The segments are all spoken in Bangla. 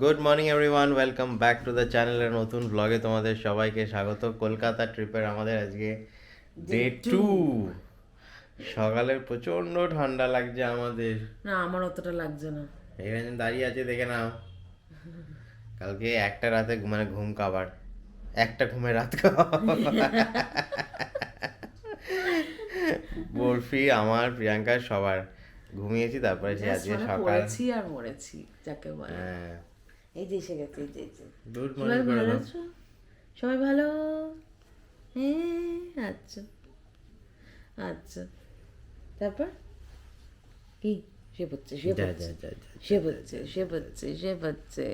Good morning everyone welcome back to the চ্যানেলের নতুন ব্লগে তোমাদের সবাইকে স্বাগত। কলকাতা ট্রিপের আমাদের আজকে ডে টু সকালে প্রচণ্ড ঠান্ডা লাগছে আমাদের। না আমার অতটা লাগছে না। এখানে দাঁড়িয়ে আছে দেখে নাও। কালকে একটা রাতে মানে ঘুম কাবার একটা ঘুমে রাত বরফি আমার প্রিয়াঙ্কা সবার। ঘুমিয়েছি তারপরে সে আজকে মানে সকাল। আর মরেছি যাকে বলে। হ্যাঁ। এই যে এসে গেছে এই যে সবাই ভালো আছো? সবাই ভালো? হ্যাঁ আচ্ছা। আচ্ছা। তারপর? কি? সে পড়ছে সে পড়ছে সে পড়ছে সে পড়ছে সে পড়ছে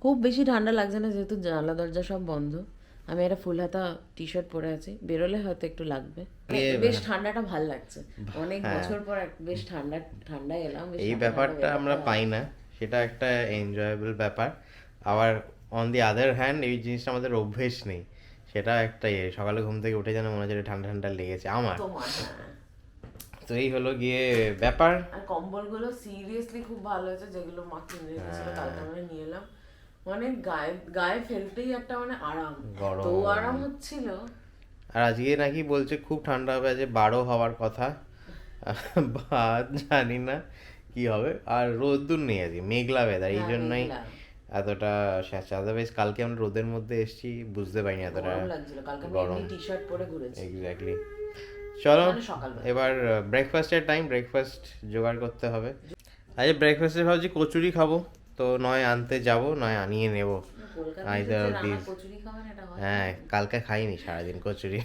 খুব বেশি ঠান্ডা লাগছে না যেহেতু জানলা দরজা সব বন্ধ। আমি একটা ফুল হাতা টি শার্ট পরে আছি। বেরোলে হয়তো একটু লাগবে। মানে বেশ ঠান্ডাটা ভালো লাগছে। অনেক বছর পর বেশ ঠান্ডা ঠান্ডা এলাম বেশ হ্যাঁ। এই ব্যাপারটা আমরা পাই না। সেটা একটা এনজয়েবল ব্যাপার। আবার অন দি আদার হ্যান্ড এই জিনিসটা আমাদের অভ্যেস নেই। সেটা একটা ইয়ে সকালে ঘুম থেকে উঠে যেন মনে হচ্ছে ঠান্ডা ঠান্ডা লেগেছে আমার। হ্যাঁ। তো এই হলো গিয়ে ব্যাপার। আর কম্বলগুলো সিরিয়াসলি খুব ভালো হয়েছে যেগুলো মা কিনে। কালকে আমরা নিয়ে এলাম। মানে গায়ে গায়ে ফেলতেই একটা মানে আরাম। গরম। তো আরাম হচ্ছিল। আর আজকে নাকি বলছে খুব ঠান্ডা হবে আজ বারো হওয়ার কথা। বা জানি না। কি হবে? আর রোদ্দুর নেই আজকে মেঘলা ওয়েদার এই জন্যই। এতটা আদারওয়াইজ কালকে আমরা রোদের মধ্যে এসেছি বুঝতে পারিনি এতটা গরম টি শার্ট পরে ঘুরেছি। এক্স্যাক্টলি চলো মানে। এবার ব্রেকফাস্টের টাইম ব্রেকফাস্ট জোগাড় করতে হবে। আজ ব্রেকফাস্টে ভাবছি কচুরি খাব তো নয় আনতে যাব নয় আনিয়ে নেব. কচুরি খাবেন এটা হয় হ্যাঁ কালকে খাইনি সারাদিন কচুরি।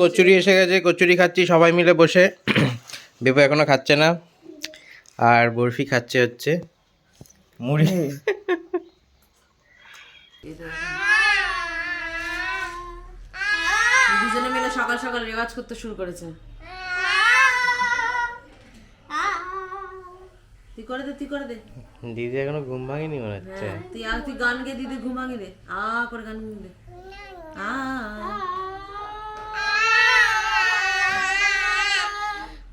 কচুরি এসে গেছে কচুরি খাচ্ছি সবাই মিলে বসে। বেবু এখনও খাচ্ছে না। আর বরফি খাচ্ছে হচ্ছে মুড়ি। দুজনে মিলে সকাল সকাল রেওয়াজ করতে শুরু করেছে। তুই করে দে তুই করে দে। দিদি এখনও ঘুম ভাঙেনি মনে হচ্ছে। হ্যাঁ, তুই আর তুই গান গেয়ে দিদি ঘুমাগি দে আ করে গান গেয়ে দে। আ।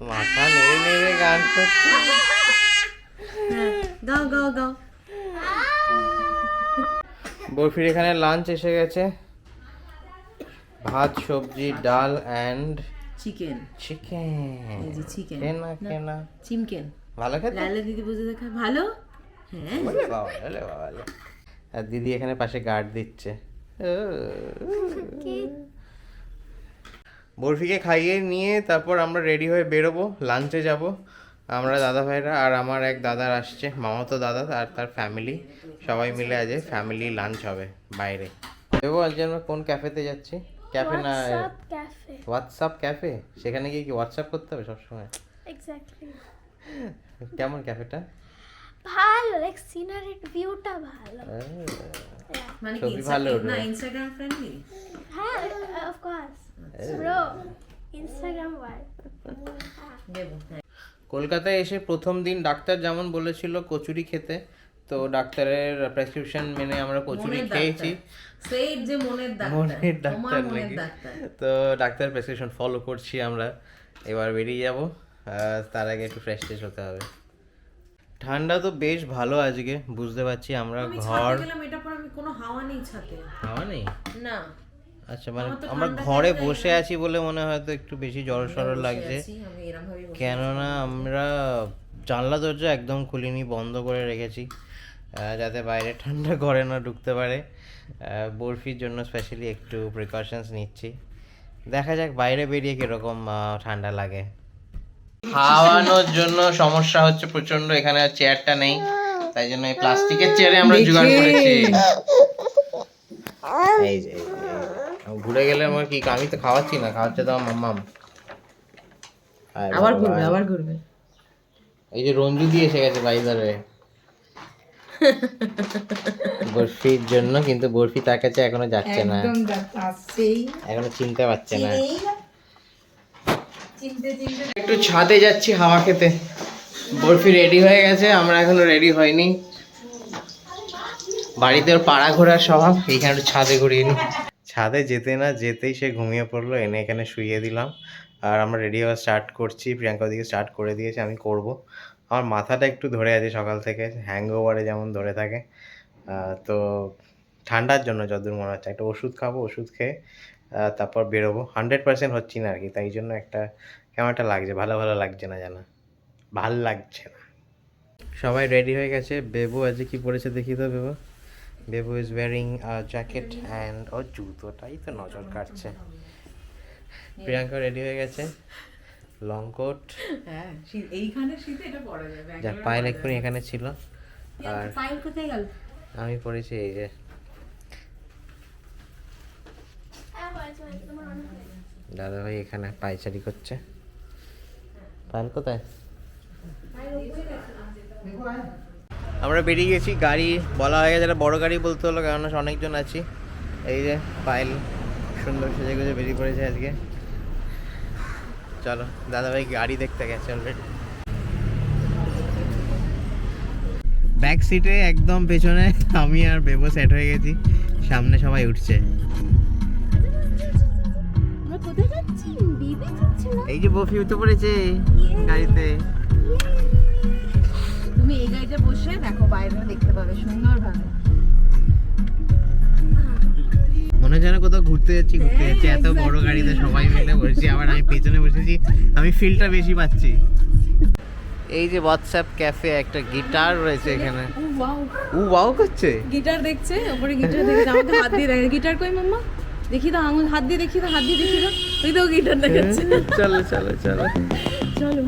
মাথা নেড়ে নেড়ে গান করছে। গাও গাও গাও। বরফির এখানে লাঞ্চ এসে গেছে। ভাত সবজি ডাল অ্যান্ড চিকেন চিকেন এই যে চিকেন কেনা কেনা। চিমকেন। ভালো খেতে? লালে দিদি বুঝে দেখা ভালো? হ্যাঁ। বাবা, ওলে বাবা, আর দিদি এখানে পাশে গার্ড দিচ্ছে। বরফিকে খাইয়ে নিয়ে তারপর আমরা রেডি হয়ে বেরোবো লাঞ্চে যাব। আমরা দাদা ভাইরা আর আমার এক দাদার আসছে মামাতো দাদা আর তার ফ্যামিলি সবাই মিলে আজ ফ্যামিলি লাঞ্চ হবে বাইরে। দেবো আজকে আমরা কোন ক্যাফেতে যাচ্ছি? ক্যাফে না হোয়াটসঅ্যাপ ক্যাফে সেখানে গিয়ে কি হোয়াটসঅ্যাপ করতে হবে সবসময়? এক্স্যাক্টলি কেমন ক্যাফেটা ভালো লাইক সিনারির ভিউটা ভালো। মানে ছবি ভালো না ইনস্টাগ্রাম ফ্রেন্ডলি হ্যাঁ অফ কোর্স ব্রো ইনস্টাগ্রাম দেবো হ্যাঁ। কলকাতায় এসে প্রথম দিন ডাক্তার যেমন বলেছিল কচুরি খেতে তো ডাক্তারের প্রেসক্রিপশন মেনে আমরা কচুরি খেয়েছি। সেই যে মনের ডাক্তার মনের ডাক্তার তো ডাক্তার প্রেসক্রিপশন ফলো করছি আমরা। এবার বেরিয়ে যাব তার আগে একটু ফ্রেশ ট্রেশ হতে হবে। ঠান্ডা তো বেশ ভালো আজকে বুঝতে পারছি আমরা আমি ঘর এটা পর আমি কোনো হাওয়া নেই ছাতে হাওয়া নেই? না। আচ্ছা মানে আমরা ঘরে বসে আছি বলে মনে হয় তো একটু বেশি জড় সড় লাগছে। কেননা আমরা জানলা দরজা একদম খুলিনি বন্ধ করে রেখেছি যাতে বাইরে ঠান্ডা ঘরে না ঢুকতে পারে। বরফির জন্য স্পেশালি একটু প্রিকশনস নিচ্ছি। দেখা যাক বাইরে বেরিয়ে কীরকম ঠান্ডা লাগে। খাওয়ানোর জন্য সমস্যা হচ্ছে প্রচণ্ড এখানে আর চেয়ারটা নেই। তাই জন্য এই প্লাস্টিকের চেয়ারে আমরা জোগাড় করেছি। এই যে। ঘুরে গেলে আমার কি আমি তো খাওয়াচ্ছি না খাওয়াচ্ছে তো আমার মাম্মাম। আবার ঘুরবে আবার ঘুরবে। এই যে রঞ্জু দিয়ে এসে গেছে বাইদারে বরফির জন্য কিন্তু বরফি তার কাছে এখনও যাচ্ছে না। এখনও চিনতে পারছে না। একটু ছাদে যাচ্ছি হাওয়া খেতে। বরফি রেডি হয়ে গেছে আমরা এখনও রেডি হয়নি। বাড়িতে পাড়া ঘোরার স্বভাব এইখানে একটু ছাদে ঘুরিয়ে নি। ছাদে যেতে না যেতেই সে ঘুমিয়ে পড়ল, এনে এখানে শুইয়ে দিলাম। আর আমরা রেডি হওয়া স্টার্ট করছি। প্রিয়াঙ্কা দিকে স্টার্ট করে দিয়েছে, আমি করব। আমার মাথাটা একটু ধরে আছে সকাল থেকে হ্যাংওভারে যেমন ধরে থাকে। তো ঠান্ডার জন্য যতদূর মনে হচ্ছে, একটা ওষুধ খাব, ওষুধ খেয়ে তারপর বেরোবো। হান্ড্রেড পার্সেন্ট হচ্ছি না আর কি তাই জন্য একটা, কেমন একটা লাগছে, ভালো ভালো লাগছে না জানা। ভালো লাগছে না। সবাই রেডি হয়ে গেছে? বেবু আজকে কি পড়েছে দেখি তো Bebu. Bebu is wearing jacket and ও জুতোটাই তো নজর কাটছে প্রিয়াঙ্কা রেডি হয়ে গেছে? লং কোট হ্যাঁ এইখানে শীতে এটা পরা যাবে যা পায়েল এক্ষুনি এখানে ছিল। আর পাইল কোথায় গেল? আমি পরেছি এই যে। দাদা ভাই এখানে পাইচারি করছে। পায়েল কোথায়? আমরা বেরিয়ে গেছি গাড়ি বলা হয়ে গেছে বড় গাড়ি বলতে হলো কারণ অনেকজন আছি। এই যে পায়েল সুন্দর সেজে গুজে বেরিয়ে পড়েছে আজকে। চলো দাদা ভাই গাড়ি দেখতে গেছে অলরেডি ব্যাক সিটে একদম পেছনে আমি আর বেবো সেট হয়ে গেছি সামনে সবাই উঠছে। এই যে বফি উঠে পড়েছে গাড়িতে। তুমি বসে দেখো বাইরে দেখতে পাবে সুন্দর ভাবে। মনে যেন কোথাও ঘুরতে যাচ্ছি ঘুরতে যাচ্ছি এত বড় গাড়িতে সবাই মিলে বসেছি আবার আমি পেছনে বসেছি আমি ফিলটা বেশি পাচ্ছি। এই যে হোয়াটসঅ্যাপ ক্যাফে একটা গিটার রয়েছে এখানে। উ ওয়াও করছে? গিটার দেখছে? ওপরে গিটার দেখছে আমাকে হাত দিয়ে দেখে। গিটার কই মাম্মা? দেখি তো আমার হাত দিয়ে দেখি তো হাত দিয়ে দেখি তো ওই তো গিটার দেখাচ্ছে। চলো চলো চলো। চলো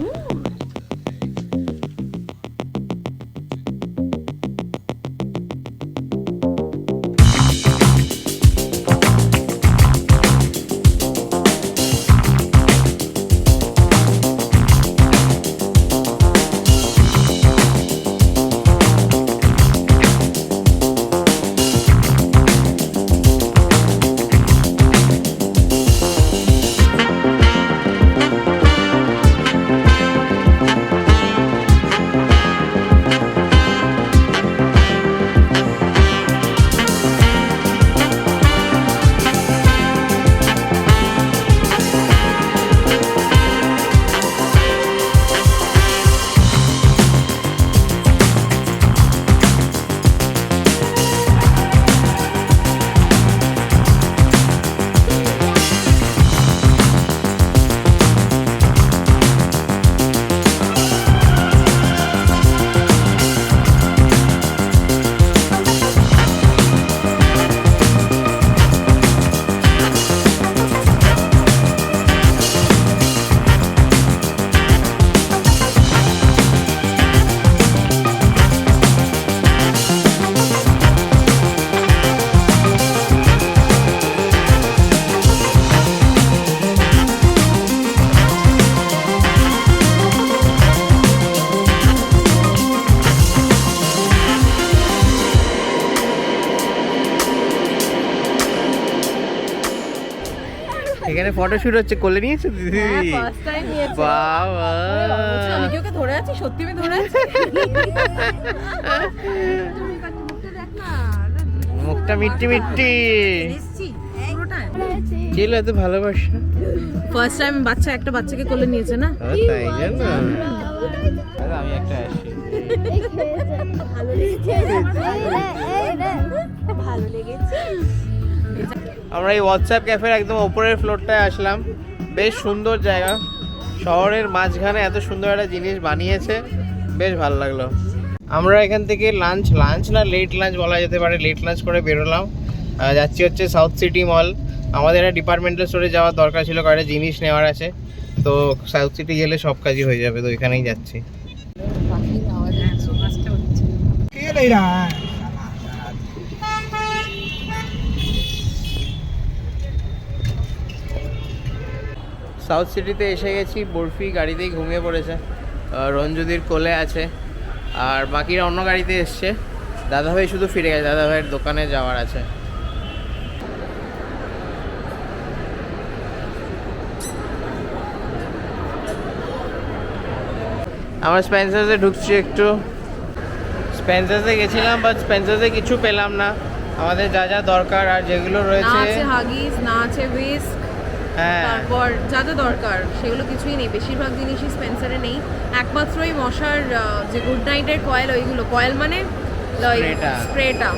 ফটোশুট হচ্ছে কোলে নিয়েছো দিদি? ফার্স্ট টাইম নিয়েছে। বাবা। আমি কি ওকে ধরে আছি? সত্যি আমি ধরে আছি? মুখটা মিট্টি মিট্টি। এত ভালোবাসা। ফার্স্ট টাইম বাচ্চা একটা বাচ্চাকে কোলে নিয়েছে না? তাই জন্য আমি একটা আসি। আমরা এই হোয়াটসঅ্যাপ ক্যাফের একদম ওপরের ফ্লোরটায় আসলাম। বেশ সুন্দর জায়গা। শহরের মাঝখানে এত সুন্দর একটা জিনিস বানিয়েছে। বেশ ভালো লাগল। আমরা এখান থেকে লাঞ্চ লাঞ্চ না লেট লাঞ্চ বলা যেতে পারে। লেট লাঞ্চ করে বেরোলাম। যাচ্ছি হচ্ছে সাউথ সিটি মল আমাদের একটা ডিপার্টমেন্টাল স্টোরে যাওয়ার দরকার ছিল কয়েকটা জিনিস নেওয়ার আছে। তো সাউথ সিটি গেলে সব কাজই হয়ে যাবে তো এখানেই যাচ্ছি। সাউথ সিটিতে এসে গেছি বরফি গাড়িতেই ঘুমিয়ে পড়েছে রঞ্জুদির কোলে আছে আর বাকিরা অন্য গাড়িতে এসছে। দাদাভাই শুধু ফিরে গেছে দাদাভাইয়ের দোকানে যাওয়ার আছে। আমরা স্পেন্সার্সে ঢুকছি একটু। স্পেন্সার্সে গেছিলাম বাট স্পেন্সার্সে কিছু পেলাম না। আমাদের যা যা দরকার আর যেগুলো না রয়েছে। আছে হাগিস না আছে। তারপর যা যা দরকার সেগুলো কিছুই নেই। বেশিরভাগ জিনিসই স্পেন্সারে নেই। একমাত্র ওই মশার যে গুড নাইটের কয়েল ওইগুলো। কয়েল মানে। স্প্রেটা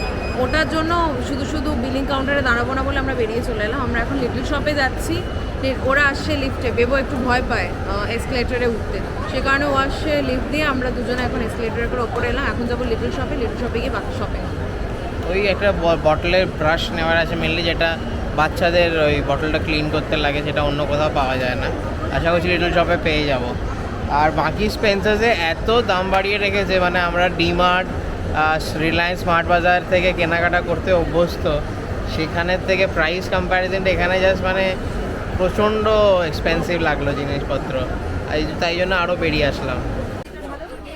ওটার জন্য শুধু শুধু বিলিং কাউন্টারে দাঁড়াবো না বলে আমরা বেরিয়ে চলে এলাম। আমরা এখন লিটল শপে যাচ্ছি। ওরা আসছে লিফটে বেবো একটু ভয় পায় এসকেলেটারে উঠতে। সে কারণে ও আসছে লিফট দিয়ে। আমরা দুজনে এখন এসকেলেটারে করে ওপরে এলাম। এখন যাব লিটল শপে লিটল শপে গিয়ে বাকি শপে ওই একটা বটলের ব্রাশ নেওয়ার আছে মেনলি যেটা বাচ্চাদের ওই বটলটা ক্লিন করতে লাগে, সেটা অন্য কোথাও পাওয়া যায় না। আশা করছি লিটল শপে পেয়ে যাব। আর বাকি স্পেন্সার্সে এত দাম বাড়িয়ে রেখেছে মানে আমরা ডিমার্ট রিলায়েন্স স্মার্ট বাজার থেকে কেনাকাটা করতে অভ্যস্ত। সেখানের থেকে প্রাইস কম্প্যারিজনটা এখানে জাস্ট মানে প্রচণ্ড এক্সপেন্সিভ লাগল জিনিসপত্র। তাই জন্য আরও বেরিয়ে আসলাম।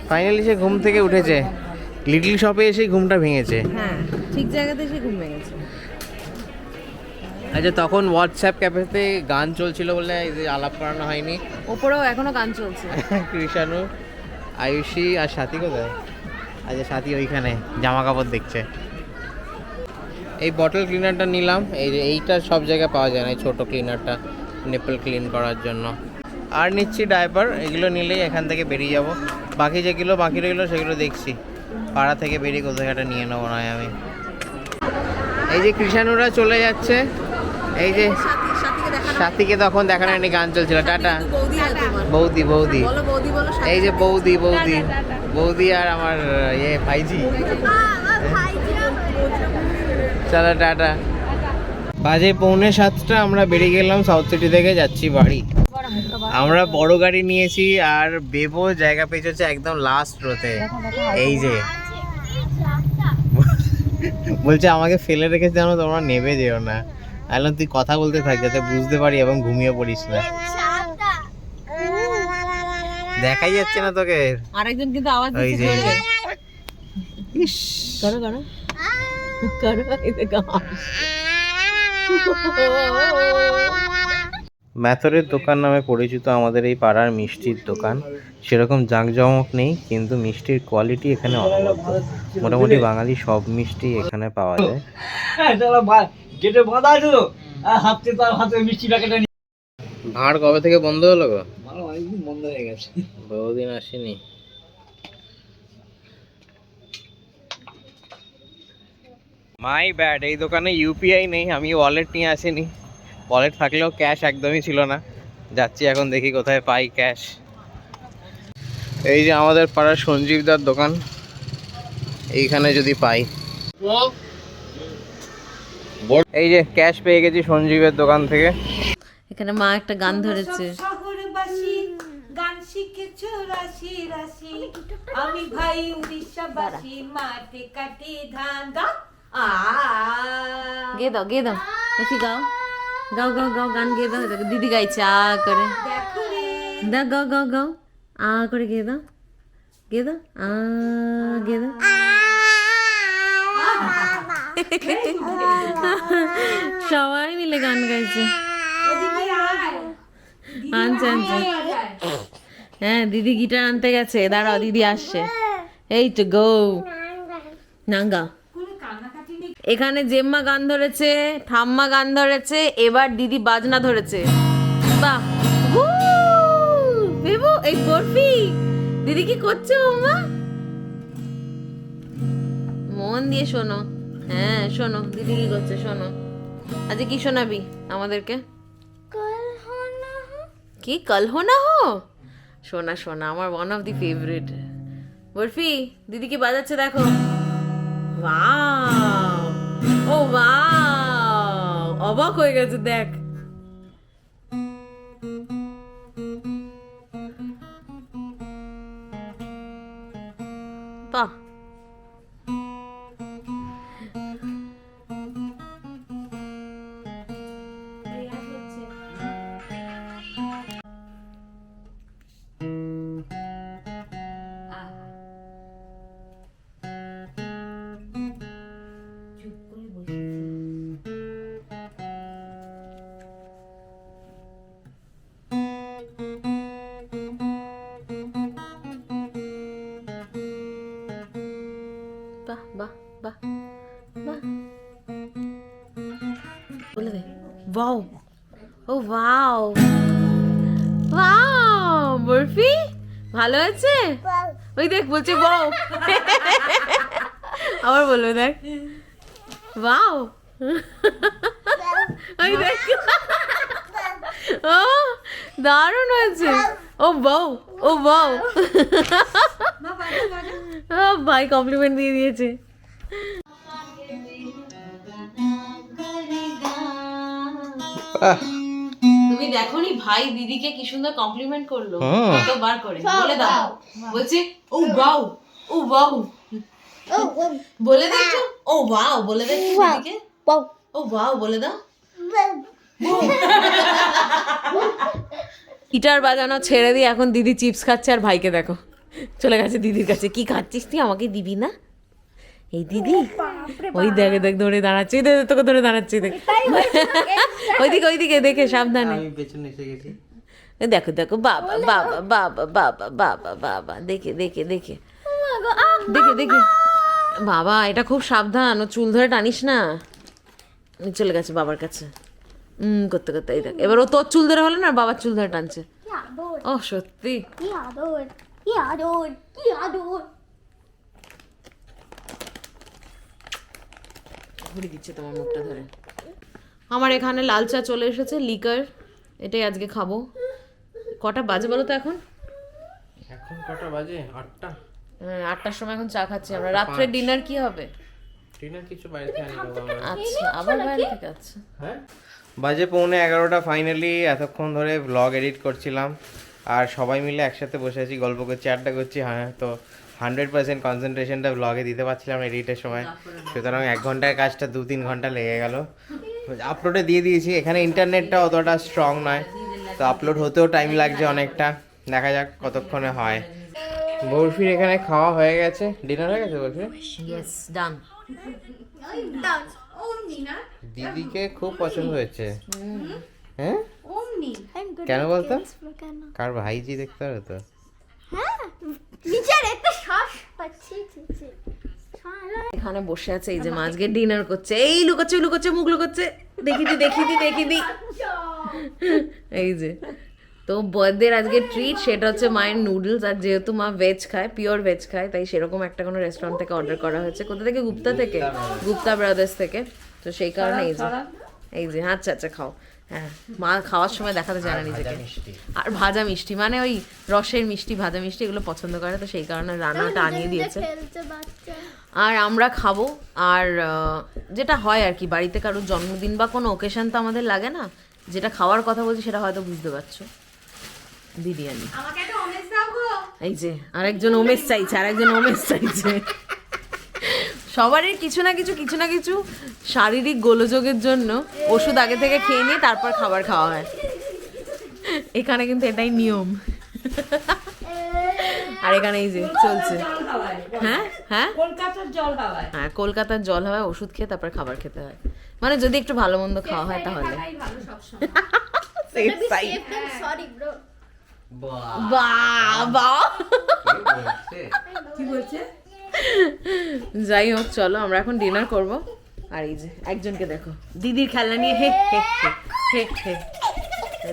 ফাইনালি সে ঘুম থেকে উঠেছে। লিটল শপে এসেই ঘুমটা ভেঙেছে। হ্যাঁ ঠিক জায়গাতে এসে ঘুমিয়ে গেছে আচ্ছা তখন হোয়াটসঅ্যাপ ক্যাফেতে গান চলছিল বলে এই যে আলাপ করানো হয়নি। ওপরেও এখনও গান চলছে। কৃষাণু আয়ুষী আর সাথী কোথায়? আচ্ছা সাথী ওইখানে জামা কাপড় দেখছে। এই বটল ক্লিনারটা নিলাম এই যে এইটা সব জায়গায় পাওয়া যায় না এই ছোটো ক্লিনারটা নেপল ক্লিন করার জন্য। আর নিচ্ছি ডাইপার এগুলো নিলেই এখান থেকে বেরিয়ে যাব। বাকি যেগুলো বাকি রইল সেগুলো দেখছি। পাড়া থেকে বেরিয়ে কোথাও একটা নিয়ে নেব নয় আমি। এই যে কৃষাণুরা চলে যাচ্ছে। এই যে সাথী সাথীকে তখন দেখানো হয়নি গান চলছিল। টাটা। বৌদি বৌদি বৌদি। বলো বৌদি বলো সাথী। এই যে বৌদি বৌদি। বৌদি আর আমার ইয়ে ভাইজি। চলো টাটা। বাজে পৌনে সাতটা আমরা বেরিয়ে গেলাম সাউথ সিটি থেকে যাচ্ছি বাড়ি। আমরা বড় গাড়ি নিয়েছি আর বেবো জায়গা পেয়েছে একদম লাস্ট রোতে এই যে। বলছে আমাকে ফেলে রেখেছে যেন তোমরা নেবে যেও না। তাহলে তুই কথা বলতে থাক যাতে বুঝতে পারি এবং ঘুমিয়ে পড়িস না। দেখাই যাচ্ছে না তোকে। আরেকজন কিন্তু আওয়াজ দিচ্ছে ইস। করো করো। করো এই দেখো ম্যাথরের দোকান নামে পরিচিত আমাদের এই পাড়ার মিষ্টির দোকান। সেরকম জাঁকজমক নেই কিন্তু মিষ্টির কোয়ালিটি এখানে অনবদ্য। মোটামুটি বাঙালি সব মিষ্টি এখানে পাওয়া যায়। গেটে বাঁধা আছে তো? আর হাতে তার হাতে মিষ্টি প্যাকেটে নিয়ে ভাঁড় কবে থেকে বন্ধ হলো গো? ভালো অনেকদিন বন্ধ হয়ে গেছে। বহুদিন আসেনি। মাই ব্যাড এই দোকানে ইউপিআই নেই আমি ওয়ালেট নিয়ে আসিনি। ওয়ালেট থাকলেও ক্যাশ একদমই ছিল না। যাচ্ছি এখন দেখি কোথায় পাই ক্যাশ। এই যে আমাদের পাড়ার সঞ্জীবদার দোকান এইখানে যদি পাই। এই যে ক্যাশ পেয়ে গেছি সঞ্জীবের দোকান থেকে। এখানে মা একটা গান ধরেছে। গান শিখেছো রাশি রাশি। আমি ভাই উড়িষ্যাবাসী মাঠে কাটে ধান। গা গে দাও গে দাও। দেখি গাও। গাও গাও গাও গান গে দাও। দেখো দিদি গাইছে আ করে। দাও গাও গাও গাও। আ করে গে দাও। গে দাও আ গে দাও। সবাই মিলে গান গাইছে। আনছে আনছে হ্যাঁ দিদি গিটার আনতে গেছে। দাঁড়াও, দিদি আসছে। এই তো, গো। নাঙ্গা। এখানে জেম্মা গান ধরেছে, ঠাম্মা গান ধরেছে, এবার দিদি বাজনা ধরেছে। বাহ! এই বরফি। দিদি কি করছে মামা মন দিয়ে শোনো। হ্যাঁ শোনো দিদি কি করছে শোনো। আজকে কি শোনাবি আমাদেরকে? কি কাল হো না হো শোনা শোনা আমার one of the favourite Barfi দিদি কি বাজাচ্ছে দেখো। ওয়াও ও ওয়াও অবাক হয়ে গেছে দেখ। ওয়াও ও ওয়াও ওয়াও বরফি ভালো আছে? ওই দেখ বলছে বউ আবার বলবে দেখ। ওয়াও ওই দেখ। ও দারুণ হয়েছে। ও বউ ও বউ ও ভাই কমপ্লিমেন্ট দিয়ে দিয়েছে। তুমি দেখোনি ভাই দিদিকে কি সুন্দর কমপ্লিমেন্ট করল? কতবার করে? বলে দাও। বলছে ও ওয়াও ও ওয়াও বলে দে একটু। ও ওয়াও বলে দে একটু দিদিকে। ও ওয়াও বলে দাও। গিটার বাজানো ছেড়ে দিয়ে এখন দিদি চিপস খাচ্ছে আর ভাইকে দেখো। চলে গেছে দিদির কাছে। কি খাচ্ছিস তুই? আমাকে দিবি না? এই দিদি ওই দেখে দেখ ধরে দাঁড়াচ্ছে এই দেখ তোকে ধরে দাঁড়াচ্ছে দেখ। ওইদিকে ওইদিকে দেখে সাবধানে। আমি পেছনে এসে গেছি। দেখো দেখো বাবা বাবা বাবা বাবা বাবা বাবা দেখে দেখে দেখে। দেখে দেখে। বাবা এটা খুব সাবধান ও চুল ধরে টানিস না। চলে গেছে বাবার কাছে। হুম করতে করতে এই দেখ। এবার ও তোর চুল ধরে হলো না আর বাবার চুল ধরে টানছে। ও সত্যি। কি আদর কি আদর কি আদর। ঘুরে দিচ্ছে তোমার মুখটা ধরে। আমার এখানে লাল চা চলে এসেছে লিকার এটাই আজকে খাব। কটা বাজে বলো তো এখন? এখন কটা বাজে? আটটা। হ্যাঁ, আটটার সময় এখন চা খাচ্ছি আমরা। রাত্রে ডিনার কি হবে? ডিনার কিছু বাইরে থেকে আনি আচ্ছা আবার বাইরে থেকে আচ্ছা হ্যাঁ? বাজে পৌনে এগারোটা ফাইনালি এতক্ষণ ধরে ব্লগ এডিট করছিলাম। আর সবাই মিলে একসাথে বসে আছি গল্প করছি আড্ডা করছি হ্যাঁ তো হান্ড্রেড পার্সেন্ট কনসেন্ট্রেশনটা ব্লগে দিতে পারছিলাম এডিটের সময়। সুতরাং এক ঘণ্টার কাজটা দু তিন ঘণ্টা লেগে গেল। আপলোডে দিয়ে দিয়েছি। এখানে ইন্টারনেটটা অতটা স্ট্রং নয়। তো আপলোড হতেও টাইম লাগছে অনেকটা। দেখা যাক কতক্ষণে হয়। বরফির এখানে খাওয়া হয়ে গেছে। ডিনার হয়ে গেছে বরফি? ইয়েস ডান দিদিকে খুব পছন্দ হয়েছে। হ্যাঁ? কেন বলতো? কার ভাইজি দেখতে হবে তো? হ্যাঁ নিজের একটা শ্বাস পাচ্ছি। এখানে বসে আছে এই যে মা আজকে ডিনার করছে। এই লুকোচ্ছে লুকোচ্ছে মুখ লুকোচ্ছে। দেখি দি দেখি দি দেখি দি। এই যে। তো বার্থডের আজকে ট্রিট সেটা হচ্ছে মায়ের নুডলস আর যেহেতু মা ভেজ খায় পিওর ভেজ খায় তাই সেরকম একটা কোনো রেস্টুরেন্ট থেকে অর্ডার করা হয়েছে। কোথা থেকে? গুপ্তা থেকে। গুপ্তা ব্রাদার্স থেকে। তো সেই কারণে এই যে। এই যে আচ্ছা আচ্ছা খাও। হ্যাঁ মা খাওয়ার সময় দেখাতে জানে নিজেকে। আর ভাজা মিষ্টি মানে ওই রসের মিষ্টি ভাজা মিষ্টি এগুলো পছন্দ করে তো সেই কারণে রান্নাটা আনিয়ে দিয়েছে। আর আমরা খাব আর যেটা হয় আর কি বাড়িতে কারোর জন্মদিন বা কোনো ওকেশন তো আমাদের লাগে না যেটা খাওয়ার কথা বলছি সেটা হয়তো বুঝতে পারছ। বিরিয়ানি। আমাকে একটা অমেজ দাও গো। এই যে আরেকজন ওমেশ চাইছে আরেকজন ওমেশ চাইছে। সবারই কিছু না কিছু কিছু না কিছু শারীরিক গোলযোগের জন্য ওষুধ আগে থেকে খেয়ে নিয়ে তারপর খাবার খাওয়া হয়। এখানে কিন্তু এটাই নিয়ম। আর এখানে এই যে চলছে। হ্যাঁ? হ্যাঁ? কলকাতার জল হাওয়ায় হ্যাঁ কলকাতার জল হাওয়ায় ওষুধ খেয়ে তারপর খাবার খেতে হয়। মানে যদি একটু ভালো মন্দ খাওয়া হয় তাহলে। বা বাবা কি বলছে? যাই হোক, চলো, আমরা এখন ডিনার করব। আর এই যে, একজনকে দেখো, দিদির খেলনা নিয়ে হে হে হে হে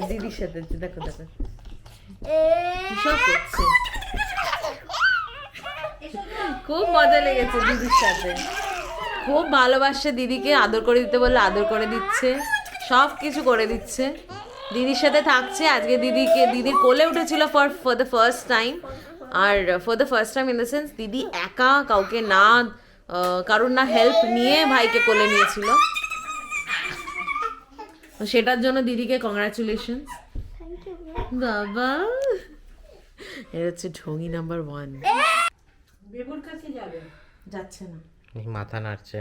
দিদির সাথে দেখো দেখো। কিসব করছে? খুব মজা লেগেছে দিদির সাথে। খুব ভালোবাসছে দিদিকে, আদর করে দিতে বললে আদর করে দিচ্ছে, সব কিছু করে দিচ্ছে। দিদির সাথে থাকছে, আজকে দিদিকে, দিদির কোলে উঠেছিল for for the first time R for the first time in the sense দিদি একা কাউকে না কারোর না হেল্প নিয়ে ভাইকে কোলে নিয়েছিল। সেটার জন্য দিদিকে কংগ্রাচুলেশন বাবা এটা হচ্ছে ঢঙ্গি নাম্বার ওয়ান বেবুর কাছে যাবে। যাচ্ছে না। মাথা নাড়ছে।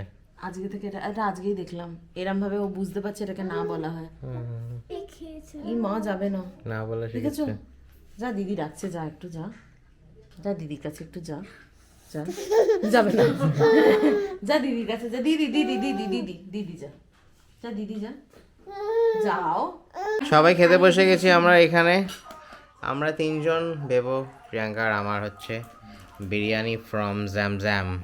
আজকে থেকে এটা এটা আজকেই দেখলাম। এরম ভাবে ও বুঝতে পারছে এটাকে না বলা হয়। এই মা যাবে না। না বলে দেখেছ? শিখেছে। যা দিদি ডাকছে যা একটু যা। যা দিদির কাছে একটু যা যা। যাবে না। যা দিদির কাছে, যা। দিদি দিদি দিদি দিদি দিদি যা। যা, দিদি যা। যাও। সবাই খেতে বসে গেছি আমরা এখানে। আমরা তিনজন, বেবো, প্রিয়াঙ্কা আর আমার হচ্ছে বিরিয়ানি ফ্রম জ্যাম জ্যাম